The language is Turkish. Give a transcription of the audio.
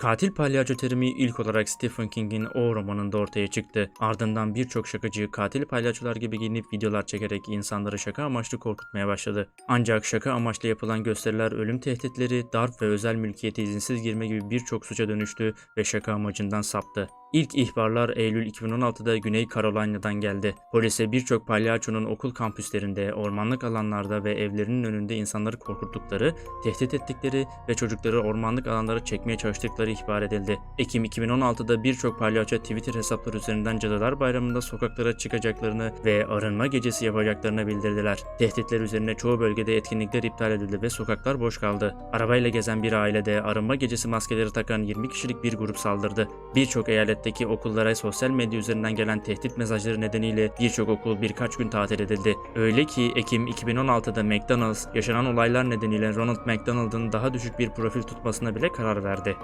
Katil palyaço terimi ilk olarak Stephen King'in O romanında ortaya çıktı. Ardından birçok şakacı katil palyaçolar gibi giyinip videolar çekerek insanları şaka amaçlı korkutmaya başladı. Ancak şaka amaçlı yapılan gösteriler ölüm tehditleri, darp ve özel mülkiyete izinsiz girme gibi birçok suça dönüştü ve şaka amacından saptı. İlk ihbarlar Eylül 2016'da Güney Carolina'dan geldi. Polise birçok palyaçonun okul kampüslerinde, ormanlık alanlarda ve evlerinin önünde insanları korkuttukları, tehdit ettikleri ve çocukları ormanlık alanlara çekmeye çalıştıkları ihbar edildi. Ekim 2016'da birçok palyaço Twitter hesapları üzerinden Cadılar Bayramı'nda sokaklara çıkacaklarını ve arınma gecesi yapacaklarını bildirdiler. Tehditler üzerine çoğu bölgede etkinlikler iptal edildi ve sokaklar boş kaldı. Arabayla gezen bir ailede arınma gecesi maskeleri takan 20 kişilik bir grup saldırdı. Birçok eyaletteki okullara sosyal medya üzerinden gelen tehdit mesajları nedeniyle birçok okul birkaç gün tatil edildi. Öyle ki Ekim 2016'da McDonald's yaşanan olaylar nedeniyle Ronald McDonald'ın daha düşük bir profil tutmasına bile karar verdi.